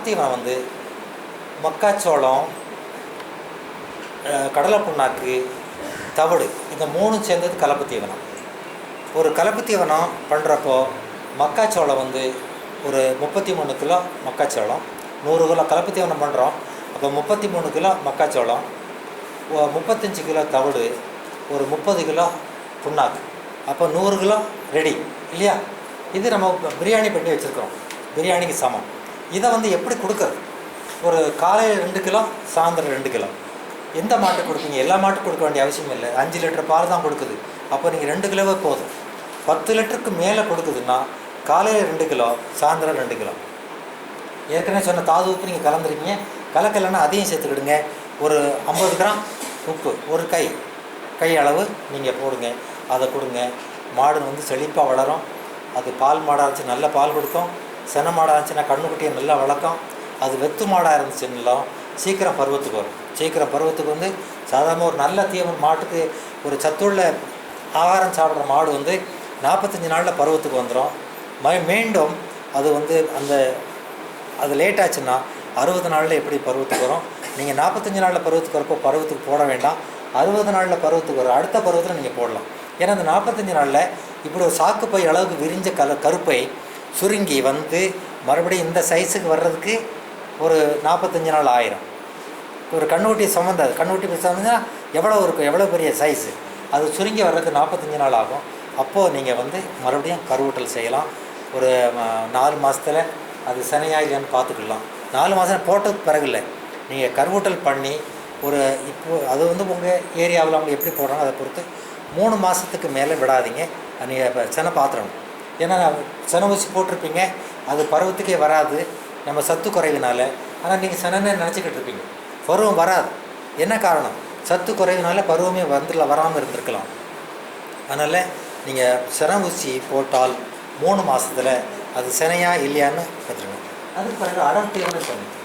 கலப்பு வந்து மக்காச்சோளம் கடலை புண்ணாக்கு தவிடு இந்த மூணும் சேர்ந்தது கலப்பு தீவனம் ஒரு கலப்பு தீவனம் பண்ணுறப்போ மக்காச்சோளம் வந்து ஒரு முப்பத்தி மூணு கிலோ மக்காச்சோளம் நூறு கிலோ கலப்பு தீவனம் பண்ணுறோம் அப்போ முப்பத்தி மூணு கிலோ மக்காச்சோளம் முப்பத்தஞ்சு கிலோ தவிடு ஒரு முப்பது கிலோ புண்ணாக்கு. அப்போ நூறு கிலோ ரெடி இல்லையா? இது நம்ம பிரியாணி பண்ணி வச்சுருக்கோம் பிரியாணிக்கு சமம். இதை வந்து எப்படி கொடுக்குறது? ஒரு காலையில் ரெண்டு கிலோ சாயந்தரம் ரெண்டு கிலோ. எந்த மாட்டு கொடுப்பீங்க? எல்லா மாட்டுக்கும் கொடுக்க வேண்டிய அவசியம் இல்லை. அஞ்சு லிட்டர் பால் தான் கொடுக்குது. அப்போ நீங்கள் ரெண்டு கிலோவே போதும். பத்து லிட்டருக்கு மேலே கொடுக்குதுன்னா காலையில் ரெண்டு கிலோ சாயந்தரம் ரெண்டு கிலோ. ஏற்கனவே சொன்ன தாது உப்பு நீங்கள் கலந்துருக்கீங்க. கலக்கலைன்னா அதையும் சேர்த்துக்கிடுங்க. ஒரு ஐம்பது கிராம் உப்பு ஒரு கை. கை அளவு நீங்கள் போடுங்க. அதை கொடுங்க. மாடு வந்து செழிப்பாக வளரும். அது பால் மாடாச்சு நல்ல பால் கொடுக்கும். சென மாடாக இருந்துச்சுன்னா கண்ணுக்குட்டியை நல்லா வளர்க்கும் அது வெத்து மாடாக இருந்துச்சுன்னாலும் சீக்கிரம் பருவத்துக்கு வரும். சீக்கிரம் பருவத்துக்கு வந்து சாதாரண ஒரு நல்ல தீவனம் மாட்டுக்கு ஒரு சத்துள்ள ஆகாரம் சாப்பிட்ற மாடு வந்து நாற்பத்தஞ்சு நாளில் பருவத்துக்கு வந்துடும் ம மீண்டும் அது வந்து அந்த அது லேட் ஆச்சுன்னா அறுபது நாளில் எப்படி பருவத்துக்கு வரும்? நீங்கள் நாற்பத்தஞ்சு நாளில் பருவத்துக்கு வரப்போ பருவத்துக்கு போட வேண்டாம். அறுபது நாளில் பருவத்துக்கு வரும். அடுத்த பருவத்தில் நீங்கள் போடலாம். ஏன்னா அந்த நாற்பத்தஞ்சு நாளில் இப்படி ஒரு சாக்குப்பை அளவுக்கு விரிஞ்ச கல கருப்பை சுருங்கி வந்து மறுபடியும் இந்த சைஸுக்கு வர்றதுக்கு ஒரு நாற்பத்தஞ்சு நாள் ஆயிரும். ஒரு கண்ணுக்குட்டி சுமந்தாது கண்ணுக்குட்டி சுமந்தா எவ்வளோ இருக்கும்? எவ்வளோ பெரிய சைஸு அது சுருங்கி வர்றதுக்கு நாற்பத்தஞ்சு நாள் ஆகும். அப்போது நீங்கள் வந்து மறுபடியும் கருவூட்டல் செய்யலாம். ஒரு நாலு மாதத்தில் அது சனையா பார்த்துக்கலாம். நாலு மாதம் போட்டதுக்கு பிறகு இல்லை நீங்கள் கருவூட்டல் பண்ணி ஒரு இப்போ அது வந்து உங்கள் ஏரியாவில் அவங்க எப்படி போடுறாங்க அதை பொறுத்து மூணு மாதத்துக்கு மேலே விடாதீங்க. நீங்கள் இப்போ செனை பாத்திரம் ஏன்னா செனை ஊசி போட்டிருப்பீங்க. அது பருவத்துக்கே வராது. நம்ம சத்து குறைவினால ஆனால் நீங்கள் சனன்னு நினச்சிக்கிட்டு இருப்பீங்க. பருவம் வராது. என்ன காரணம்? சத்து குறைவினால பருவமே வந்துடல வராமல் இருந்திருக்கலாம். அதனால் நீங்கள் சன ஊசி போட்டால் மூணு மாதத்தில் அது சினையா இல்லையான்னு பார்த்துருங்க அதுக்கு பிறகு அடர் சொன்னீங்க